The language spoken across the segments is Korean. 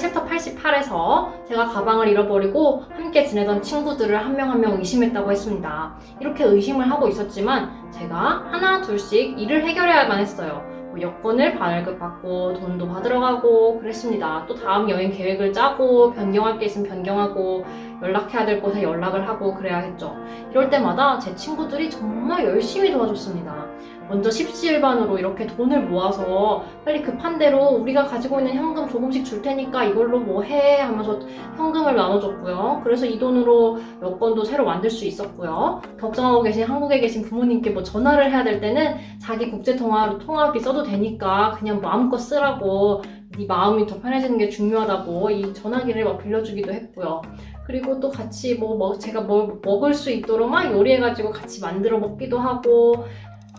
챕터 88에서 제가 가방을 잃어버리고 함께 지내던 친구들을 한명 한 명 의심했다고 했습니다. 이렇게 의심을 하고 있었지만 제가 하나 둘씩 일을 해결해야만 했어요. 뭐 여권을 발급받고 돈도 받으러 가고 그랬습니다. 또 다음 여행 계획을 짜고 변경할 게 있으면 변경하고 연락해야 될 곳에 연락을 하고 그래야 했죠. 이럴 때마다 제 친구들이 정말 열심히 도와줬습니다. 먼저 십시일반으로 이렇게 돈을 모아서 빨리 급한 대로 우리가 가지고 있는 현금 조금씩 줄 테니까 이걸로 뭐 해 하면서 현금을 나눠줬고요. 그래서 이 돈으로 여권도 새로 만들 수 있었고요. 걱정하고 계신 한국에 계신 부모님께 뭐 전화를 해야 될 때는 자기 국제 통화로 통화비 써도 되니까 그냥 마음껏 쓰라고 네 마음이 더 편해지는 게 중요하다고 이 전화기를 막 빌려주기도 했고요. 그리고 또 같이 뭐, 뭐 제가 뭘 먹을 수 있도록 막 요리해가지고 같이 만들어 먹기도 하고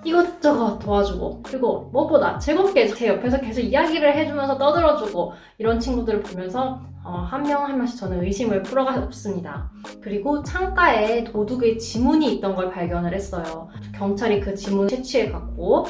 이것저것 도와주고 그리고 무엇보다 즐겁게 제 옆에서 계속 이야기를 해주면서 떠들어주고 이런 친구들을 보면서 어, 한 명 한 명씩 저는 의심을 풀어갔습니다. 그리고 창가에 도둑의 지문이 있던 걸 발견을 했어요. 경찰이 그 지문 채취해 갔고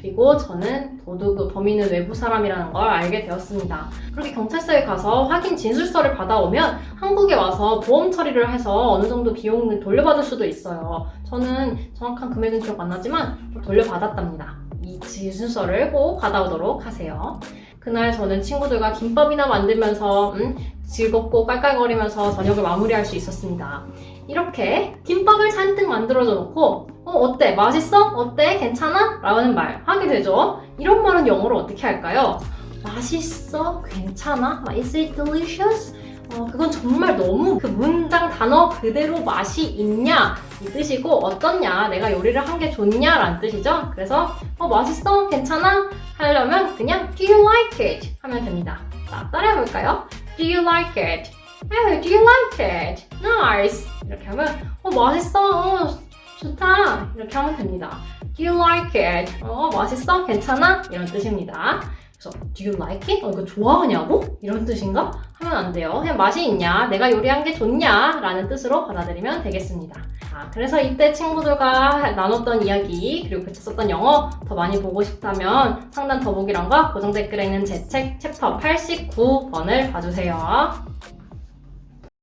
그리고 저는 도둑 범인은 외부 사람이라는 걸 알게 되었습니다. 그렇게 경찰서에 가서 확인 진술서를 받아오면 한국에 와서 보험 처리를 해서 어느 정도 비용을 돌려받을 수도 있어요. 저는 정확한 금액은 기억 안 나지만 돌려받았답니다. 이 진술서를 꼭 받아오도록 하세요. 그날 저는 친구들과 김밥이나 만들면서 음, 즐겁고 깔깔거리면서 저녁을 마무리할 수 있었습니다. 이렇게 김밥을 잔뜩 만들어져 놓고 어, 어때? 맛있어? 어때? 괜찮아? 라는 말 하게 되죠. 이런 말은 영어로 어떻게 할까요? 맛있어? 괜찮아? Is it delicious? 어, 그건 정말 너무 그 문장 단어 그대로 맛이 있냐 이 뜻이고 어떻냐 내가 요리를 한 게 좋냐 라는 뜻이죠 그래서 어 맛있어? 괜찮아? 하려면 그냥 do you like it? 하면 됩니다 자 따라해 볼까요? do you like it? Oh, do you like it? nice 이렇게 하면 어 맛있어? 어, 좋다 이렇게 하면 됩니다 do you like it? 어 맛있어? 괜찮아? 이런 뜻입니다 그래서 do you like it? 어, 이거 좋아하냐고? 이런 뜻인가? 하면 안 돼요. 그냥 맛이 있냐? 내가 요리한 게 좋냐? 라는 뜻으로 받아들이면 되겠습니다. 자, 그래서 이때 친구들과 나눴던 이야기 그리고 같이 썼던 영어 더 많이 보고 싶다면 상단 더보기란과 고정 댓글에 있는 제 책 챕터 89번을 봐주세요.